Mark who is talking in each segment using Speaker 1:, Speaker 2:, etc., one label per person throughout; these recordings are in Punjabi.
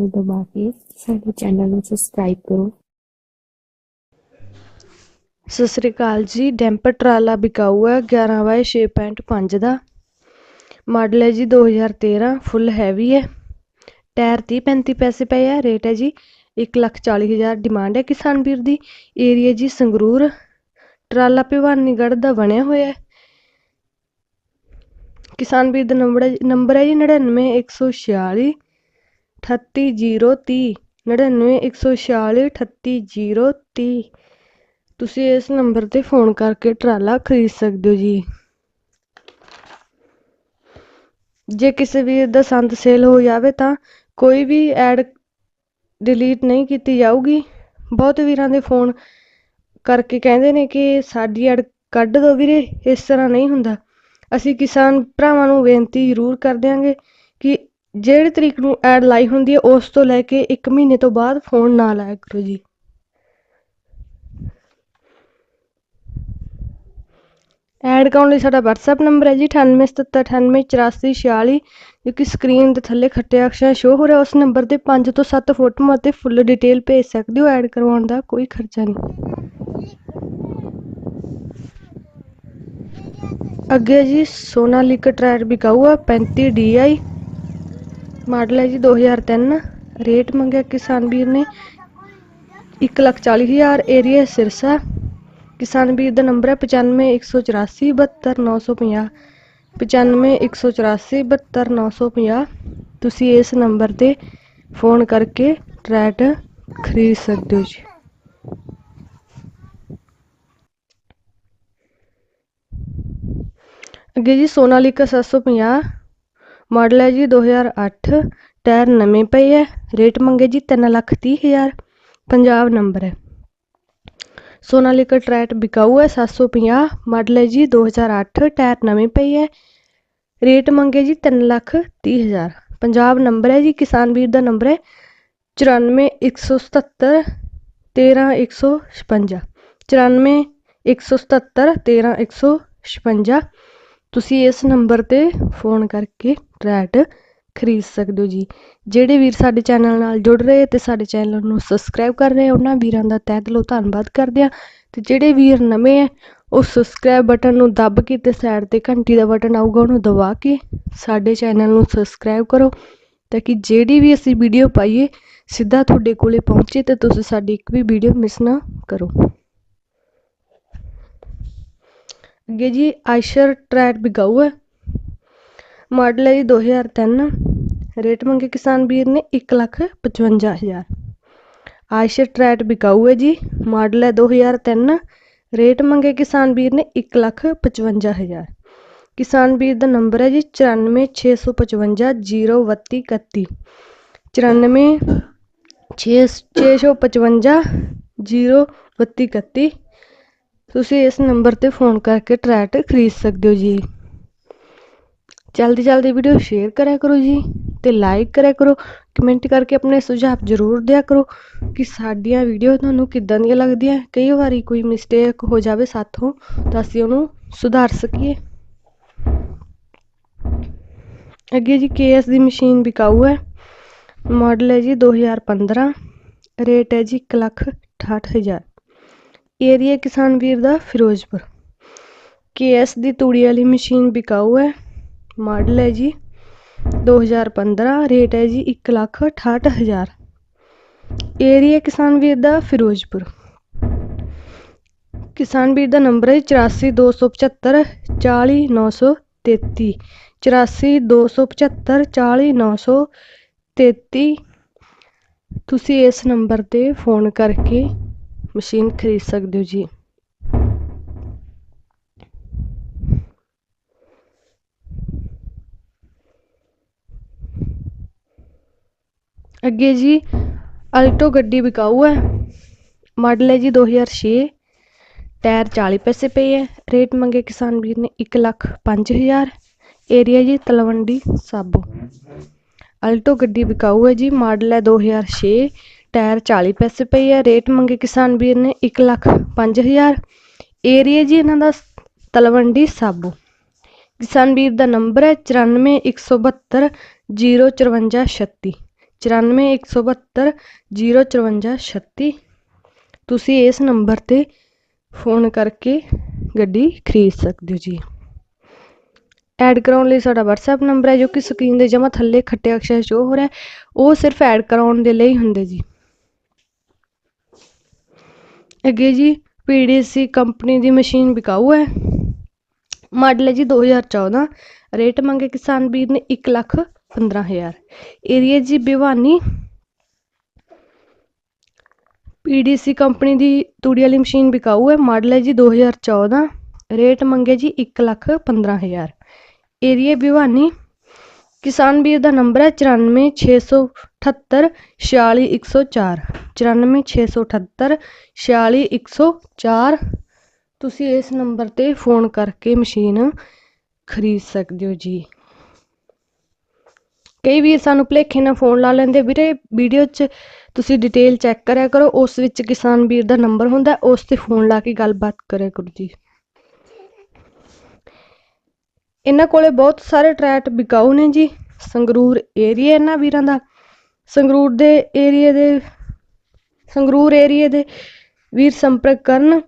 Speaker 1: ਨੂੰ ਦਬਾ ਕੇ ਸਾਡੇ ਚੈਨਲ ਨੂੰ ਸਬਸਕ੍ਰਾਈਬ ਕਰੋ।
Speaker 2: ਸਤਿ ਸ੍ਰੀ ਅਕਾਲ ਜੀ, ਡੈਂਪਰ ਟਰਾਲਾ ਵਿਕਾਊ ਹੈ 11 ਬਾਏ 6.5 ਦਾ। ਮਾਡਲ ਹੈ ਜੀ 2013 ਫੁੱਲ ਹੈਵੀ ਹੈ। ਟਾਇਰ 30 35 ਪੈਸੇ ਪਏ ਆ, ਰੇਟ ਹੈ ਜੀ 140000 ਡਿਮਾਂਡ ਹੈ ਕਿਸਾਨ ਵੀਰ ਦੀ। ਏਰੀਆ ਜੀ ਸੰਗਰੂਰ। ਟਰਾਲਾ ਭਿਵਾਨੀਗੜ੍ਹ ਦਾ ਬਣਿਆ ਹੋਇਆ ਹੈ। ਕਿਸਾਨ ਵੀਰ ਦਾ ਨੰਬਰ ਹੈ ਨੰਬਰ ਹੈ ਜੀ 99146 38030 99146 38030 ਤੁਸੀਂ ਇਸ ਨੰਬਰ ਤੇ ਫੋਨ ਕਰਕੇ ਟਰਾਲਾ ਖਰੀਦ ਸਕਦੇ ਹੋ ਜੀ। ਜੇ ਕਿਸੇ ਵੀਰ ਦਾ ਸੰਦ ਸੇਲ ਹੋ ਜਾਵੇ ਤਾਂ ਕੋਈ ਵੀ ਐਡ ਡਿਲੀਟ ਨਹੀਂ ਕੀਤੀ ਜਾਊਗੀ। ਬਹੁਤ ਵੀਰਾਂ ਦੇ ਫੋਨ ਕਰਕੇ ਕਹਿੰਦੇ ਨੇ ਕਿ ਸਾਡੀ ਐਡ ਕੱਢ ਦਿਓ ਵੀਰੇ, ਇਸ ਤਰ੍ਹਾਂ ਨਹੀਂ ਹੁੰਦਾ। ਅਸੀਂ ਕਿਸਾਨ ਭਰਾਵਾਂ ਨੂੰ ਬੇਨਤੀ ਜ਼ਰੂਰ ਕਰ ਦਿਆਂਗੇ ਕਿ ਜਿਹੜੀ ਤਰੀਕ ਨੂੰ ਐਡ ਲਾਈ ਹੁੰਦੀ ਹੈ, ਉਸ ਤੋਂ ਲੈ ਕੇ 1 ਮਹੀਨੇ ਤੋਂ ਬਾਅਦ ਫੋਨ ਨਾ ਲਾਇਆ ਕਰੋ ਜੀ। ਐਡ ਕਰਨ ਲਈ ਸਾਡਾ WhatsApp ਨੰਬਰ ਹੈ ਜੀ 9877988446 ਜੋ ਕਿ ਸਕਰੀਨ ਦੇ ਥੱਲੇ ਖੱਟੇ ਅਕਸ਼ਰਾਂ ਸ਼ੋ ਹੋ ਰਿਹਾ, ਉਸ ਨੰਬਰ ਤੇ 5 ਤੋਂ 7 ਫੋਟੋਆਂ ਅਤੇ ਫੁੱਲ ਡਿਟੇਲ ਭੇਜ ਸਕਦੇ ਹੋ ਐਡ ਕਰਵਾਉਣ ਦਾ ਕੋਈ ਖਰਚਾ ਨਹੀਂ। ਅੱਗੇ ਜੀ, ਸੋਨਾਲੀਕਾ ਟਰੈਕ ਵਿਕਾਊ ਆ 35 DI ਮਾਡਲ ਹੈ ਜੀ 2003 ਰੇਟ ਮੰਗਿਆ ਕਿਸਾਨ ਵੀਰ ਨੇ 140000 ਏਰੀਆ ਸਿਰਸਾ। ਕਿਸਾਨ ਵੀਰ ਦਾ ਨੰਬਰ ਹੈ 9518472950 9518472950 ਤੁਸੀਂ ਇਸ ਨੰਬਰ ਤੇ ਫੋਨ ਕਰਕੇ ਟਰੈਟ ਖਰੀਦ ਸਕਦੇ ਹੋ ਜੀ। ਅੱਗੇ ਜੀ ਸੋਨਾਲੀਕਾ 750 ਮਾਡਲ ਹੈ ਜੀ 2008 ਟਾਇਰ ਨਵੇਂ ਪਏ ਹੈ, ਰੇਟ ਮੰਗੇ ਜੀ 330000 ਪੰਜਾਬ ਨੰਬਰ ਹੈ। ਸੋਨਾਲੀਕਾ ਟਰੈਟ ਵਿਕਾਊ ਹੈ 750 ਮਾਡਲ ਹੈ ਜੀ 2008 ਟਾਇਰ ਨਵੇਂ ਪਈ ਹੈ, ਰੇਟ ਮੰਗੇ ਜੀ 330000 ਪੰਜਾਬ ਨੰਬਰ ਹੈ ਜੀ, ਕਿਸਾਨ ਵੀਰ ਦਾ ਨੰਬਰ ਹੈ 94177 13156 94177 13156 ਤੁਸੀਂ ਇਸ ਨੰਬਰ ਤੇ ਫੋਨ ਕਰਕੇ ਟਰੈਟ ਖਰੀਦ ਸਕਦੇ ਹੋ ਜੀ। ਜਿਹੜੇ ਵੀਰ ਸਾਡੇ ਚੈਨਲ ਨਾਲ ਜੁੜ ਰਹੇ ਅਤੇ ਸਾਡੇ ਚੈਨਲ ਨੂੰ ਸਬਸਕ੍ਰਾਈਬ ਕਰ ਰਹੇ ਉਹਨਾਂ ਵੀਰਾਂ ਦਾ ਤਹਿ ਦਿਲੋਂ ਧੰਨਵਾਦ ਕਰਦੇ ਆ। ਤੇ ਜਿਹੜੇ ਵੀਰ ਨਵੇਂ ਹੈ ਉਹ ਸਬਸਕ੍ਰਾਈਬ ਬਟਨ ਨੂੰ ਦੱਬ ਕੇ ਤੇ ਸਾਈਡ ਤੇ ਘੰਟੀ ਦਾ ਬਟਨ ਆਊਗਾ, ਉਹਨੂੰ ਦਬਾ ਕੇ ਸਾਡੇ ਚੈਨਲ ਨੂੰ ਸਬਸਕ੍ਰਾਈਬ ਕਰੋ ਤਾਂ ਕਿ ਜਿਹੜੀ ਵੀ ਅਸੀਂ ਵੀਡੀਓ ਪਾਈਏ, ਸਿੱਧਾ ਤੁਹਾਡੇ ਕੋਲੇ ਪਹੁੰਚੇ ਤੇ ਤੁਸੀਂ ਸਾਡੀ ਇੱਕ ਵੀ ਵੀਡੀਓ ਮਿਸ ਨਾ ਕਰੋ। ਅੱਗੇ ਜੀ ਆਇਸ਼ਰ ਟਰੈਕ ਵਿਕਾਊ ਹੈ। ਮਾਡਲ ਹੈ ਜੀ 2003 ਰੇਟ ਮੰਗੇ ਕਿਸਾਨ ਵੀਰ ਨੇ 155000 ਆਇਸ਼ਰ ਟਰੈਕ ਵਿਕਾਊ ਹੈ ਜੀ, ਮਾਡਲ ਹੈ 2003 ਰੇਟ ਮੰਗੇ ਕਿਸਾਨ ਵੀਰ ਨੇ 155000 ਕਿਸਾਨ ਵੀਰ ਦਾ ਨੰਬਰ ਹੈ ਜੀ 9465503231 94 655 ਤੁਸੀਂ ਇਸ ਨੰਬਰ ਤੇ ਫੋਨ ਕਰਕੇ ਟਰੈਟ ਖਰੀਦ ਸਕਦੇ ਹੋ ਜੀ। ਜਲਦੀ ਜਲਦੀ ਵੀਡੀਓ ਸ਼ੇਅਰ ਕਰਿਆ ਕਰੋ ਜੀ ਤੇ ਲਾਈਕ ਕਰਿਆ ਕਰੋ, ਕਮੈਂਟ ਕਰਕੇ ਆਪਣੇ ਸੁਝਾਅ ਜ਼ਰੂਰ ਦਿਆ ਕਰੋ ਕਿ ਸਾਡੀਆਂ ਵੀਡੀਓ ਤੁਹਾਨੂੰ ਕਿੱਦਾਂ ਦੀਆਂ ਲੱਗਦੀਆਂ। ਕਈ ਵਾਰੀ ਕੋਈ ਮਿਸਟੇਕ ਹੋ ਜਾਵੇ ਸਾਥੋਂ ਤਾਂ ਅਸੀਂ ਉਹਨੂੰ ਸੁਧਾਰ ਸਕੀਏ। ਅੱਗੇ ਜੀ ਕੇਐਸ ਦੀ ਮਸ਼ੀਨ ਵਿਕਾਊ ਹੈ। ਮਾਡਲ ਹੈ ਜੀ 2015 ਰੇਟ ਹੈ ਜੀ 168000 ਏਰੀਆ ਕਿਸਾਨ ਵੀਰ ਦਾ ਫਿਰੋਜ਼ਪੁਰ। ਕੇਐਸ ਦੀ ਤੂੜੀ ਵਾਲੀ ਮਸ਼ੀਨ ਬਿਕਾਊ ਹੈ। ਮਾਡਲ ਹੈ ਜੀ। 2015 ਰੇਟ ਹੈ ਜੀ 168000 ਏਰੀਆ ਕਿਸਾਨ ਵੀਰ ਦਾ ਫਿਰੋਜ਼ਪੁਰ। ਕਿਸਾਨ ਵੀਰ ਦਾ ਨੰਬਰ ਹੈ 8427540933 8427540933 ਤੁਸੀਂ ਇਸ ਨੰਬਰ ਤੇ ਫੋਨ ਕਰਕੇ ਮਸ਼ੀਨ ਖਰੀਦ ਸਕਦੇ ਹੋ ਜੀ? ਅੱਗੇ ਜੀ, ਅਲਟੋ ਗੱਡੀ ਵਿਕਾਊ ਹੈ। ਮਾਡਲ ਹੈ ਜੀ 2006 ਟਾਇਰ 40 ਪੈਸੇ ਪਏ ਹੈ। ਰੇਟ ਮੰਗੇ ਕਿਸਾਨ ਵੀਰ ਨੇ 1 ਲੱਖ 5000 ਏਰੀਆ ਜੀ ਤਲਵੰਡੀ, ਸਾਬੋ। ਅਲਟੋ ਗੱਡੀ ਵਿਕਾਊ ਹੈ ਜੀ। ਮਾਡਲ ਹੈ 2006 ਟਾਇਰ 40 ਪੈਸੇ ਪਈ ਹੈ ਰੇਟ ਮੰਗੇ ਕਿਸਾਨ ਵੀਰ ਨੇ ਇੱਕ ਲੱਖ ਪੰਜ ਹਜ਼ਾਰ। ਏਰੀਆ ਜੀ ਇਹਨਾਂ ਦਾ ਤਲਵੰਡੀ ਸਾਬੋ। ਕਿਸਾਨ ਵੀਰ ਦਾ ਨੰਬਰ ਹੈ 9417205436 94172 054 36 ਤੁਸੀਂ ਇਸ ਨੰਬਰ ਤੇ ਫੋਨ ਕਰਕੇ ਗੱਡੀ ਖਰੀਦ ਸਕਦੇ ਹੋ ਜੀ। ਐਡ ਕਰਾਉਣ ਲਈ ਸਾਡਾ WhatsApp ਨੰਬਰ ਹੈ ਜੋ ਕਿ ਸਕਰੀਨ ਦੇ ਜਮਾ ਥੱਲੇ ਖੱਟੇ ਅਕਸ਼ਰ ਸ਼ੋ ਹੋ ਰਿਹਾ ਹੈ। ਉਹ ਸਿਰਫ ਐਡ ਕਰਾਉਣ ਦੇ ਲਈ ਹੁੰਦੇ ਜੀ। ਅੱਗੇ ਜੀ PDC ਕੰਪਨੀ ਦੀ ਮਸ਼ੀਨ ਬਿਕਾਊ ਹੈ। ਮਾਡਲ ਹੈ ਜੀ 2014 ਰੇਟ ਮੰਗੇ ਕਿਸਾਨ ਵੀਰ ਨੇ 1 ਲੱਖ 15000 ਏਰੀਆ ਜੀ ਭਿਵਾਨੀ PDC ਕੰਪਨੀ ਦੀ ਤੂੜੀ ਵਾਲੀ ਮਸ਼ੀਨ ਵਿਕਾਊ ਹੈ। ਮਾਡਲ ਹੈ ਜੀ 2014 ਰੇਟ ਮੰਗੇ ਜੀ 1 ਲੱਖ 15000 ਏਰੀਆ ਭਿਵਾਨੀ ਕਿਸਾਨ ਵੀਰ ਦਾ ਨੰਬਰ ਹੈ ਚੁਰਾਨਵੇਂ ਛੇ ਸੌ ਅਠੱਤਰ, ਛਿਆਲੀ ਇੱਕ ਸੌ ਚਾਰ। ਚੁਰਾਨਵੇਂ ਛੇ ਸੌ ਅਠੱਤਰ, ਛਿਆਲੀ ਇੱਕ ਸੌ ਚਾਰ। ਤੁਸੀਂ ਇਸ ਨੰਬਰ ਤੇ ਫੋਨ ਕਰਕੇ ਮਸ਼ੀਨ ਖਰੀਦ ਸਕਦੇ ਹੋ ਜੀ। ਕਈ ਵੀਰ ਸਾਨੂੰ ਭੁਲੇਖੇ ਨਾਲ ਫੋਨ ਲਾ ਲੈਂਦੇ, ਵੀਰੇ ਵੀਡੀਓ 'ਚ ਤੁਸੀਂ ਡਿਟੇਲ ਚੈੱਕ ਕਰਿਆ ਕਰੋ, ਉਸ ਵਿੱਚ ਕਿਸਾਨ ਵੀਰ ਦਾ ਨੰਬਰ ਹੁੰਦਾ, ਉਸ ਤੇ ਫੋਨ ਲਾ ਕੇ ਗੱਲਬਾਤ ਕਰਿਆ ਕਰੋ ਜੀ। ਇਹਨਾਂ ਕੋਲੇ ਬਹੁਤ ਸਾਰੇ ਟਰੈਟ ਵਿਕਾਊ ਨੇ ਜੀ, ਸੰਗਰੂਰ ਏਰੀਆ ਇਹਨਾਂ ਵੀਰਾਂ ਦਾ। ਸੰਗਰੂਰ ਦੇ ਏਰੀਏ ਦੇ, ਸੰਗਰੂਰ ਏਰੀਏ ਦੇ ਵੀਰ ਸੰਪਰਕ ਕਰਨ।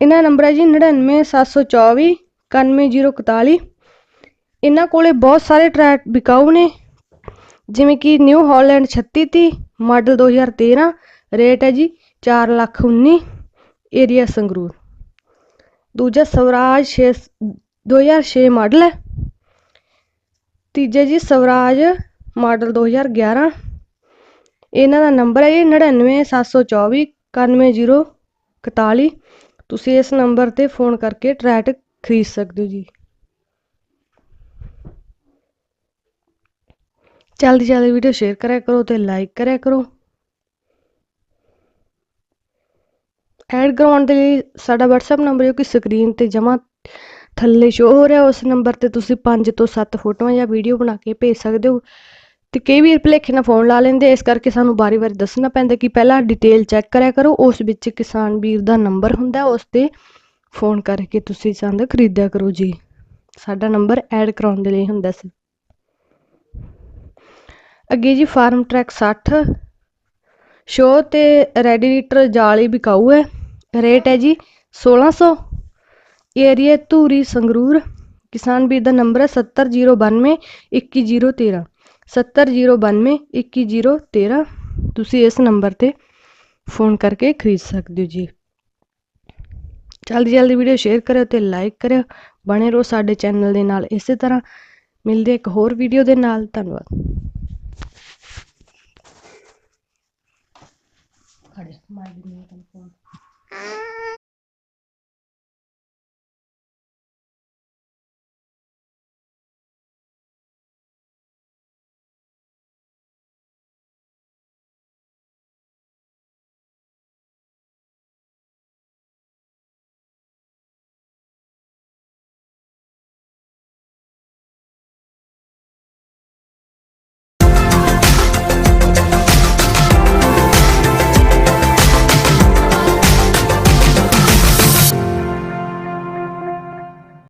Speaker 2: ਇਹਨਾਂ ਨੰਬਰ ਹੈ ਜੀ 99724 91041 ਇਹਨਾਂ ਕੋਲੇ ਬਹੁਤ ਸਾਰੇ ਟਰੈਕ ਵਿਕਾਊ ਨੇ, ਜਿਵੇਂ ਕਿ ਨਿਊ ਹਾਲੈਂਡ 3630 ਮਾਡਲ 2013 ਰੇਟ ਹੈ ਜੀ 4 ਲੱਖ 19 ਏਰੀਆ ਸੰਗਰੂਰ। ਦੂਜਾ ਸਵਰਾਜ 6 2006 ਮਾਡਲ ਹੈ। ਤੀਜੇ ਜੀ ਸਵਰਾਜ ਮਾਡਲ 2011 ਇਹਨਾਂ ਦਾ ਨੰਬਰ ਹੈ ਜੀ 99724 91041 ਤੁਸੀਂ ਇਸ ਨੰਬਰ ਤੇ ਫੋਨ ਕਰਕੇ ਟਰੈਟ ਖਰੀਦ ਸਕਦੇ ਹੋ ਜੀ। ਜਲਦੀ ਜਲਦੀ ਵੀਡੀਓ ਸ਼ੇਅਰ ਕਰਿਆ ਕਰੋ ਤੇ ਲਾਈਕ ਕਰਿਆ ਕਰੋ। ਐਡ ਕਰਵਾਉਣ ਦੇ ਲਈ ਸਾਡਾ WhatsApp ਨੰਬਰ ਜੋ ਕਿ ਸਕਰੀਨ ਤੇ ਜਮਾ ਥੱਲੇ ਸ਼ੋ ਹੋ ਰਿਹਾ, ਉਸ ਨੰਬਰ ਤੇ ਤੁਸੀਂ 5 ਤੋਂ 7 ਫੋਟੋਆਂ ਜਾਂ ਵੀਡੀਓ ਬਣਾ ਕੇ ਭੇਜ ਸਕਦੇ ਹੋ। ਤੇ ਕਈ ਵੀਰ ਭੁਲੇਖੇ ਨਾਲ ਫੋਨ ਲਾ ਲੈਂਦੇ ਇਸ ਕਰਕੇ ਸਾਨੂੰ ਵਾਰੀ-ਵਾਰੀ ਦੱਸਣਾ ਪੈਂਦਾ ਕਿ ਪਹਿਲਾਂ ਡਿਟੇਲ ਚੈੱਕ ਕਰਿਆ ਕਰੋ, ਉਸ ਵਿੱਚ ਕਿਸਾਨ ਵੀਰ ਦਾ ਨੰਬਰ ਹੁੰਦਾ, ਉਸ ਤੇ ਫੋਨ ਕਰਕੇ ਤੁਸੀਂ ਚੰਦ ਖਰੀਦਿਆ ਕਰੋ ਜੀ। ਸਾਡਾ ਨੰਬਰ ਐਡ ਕਰਾਉਣ ਦੇ ਲਈ ਹੁੰਦਾ ਸੀ। ਅੱਗੇ ਜੀ, ਫਾਰਮ ਟਰੈਕ 60 ਸ਼ੋ ਤੇ ਰੈਡੀਏਟਰ ਜਾਲੀ ਵਿਕਾਊ ਹੈ। ਰੇਟ ਹੈ ਜੀ 1600 ਏਰੀਆ ਧੂਰੀ ਸੰਗਰੂਰ, ਕਿਸਾਨ ਵੀਰ ਦਾ ਨੰਬਰ ਹੈ 70092 21013 70092 21013 ਤੁਸੀਂ ਇਸ ਨੰਬਰ ਤੇ ਫੋਨ ਕਰਕੇ ਖਰੀਦ ਸਕਦੇ ਹੋ ਜੀ। ਜਲਦੀ ਜਲਦੀ ਵੀਡੀਓ ਸ਼ੇਅਰ ਕਰਿਓ ਤੇ ਲਾਈਕ ਕਰਿਓ। ਬਣੇ ਰਹੋ ਸਾਡੇ ਚੈਨਲ ਦੇ ਨਾਲ ਇਸੇ ਤਰ੍ਹਾਂ। ਮਿਲਦੇ ਇੱਕ ਹੋਰ ਵੀਡੀਓ ਦੇ ਨਾਲ। ਧੰਨਵਾਦ। ਖੜੇ। ਮਾਰ ਦਿੰਦੀ ਹਾਂ ਤੁਹਾਨੂੰ।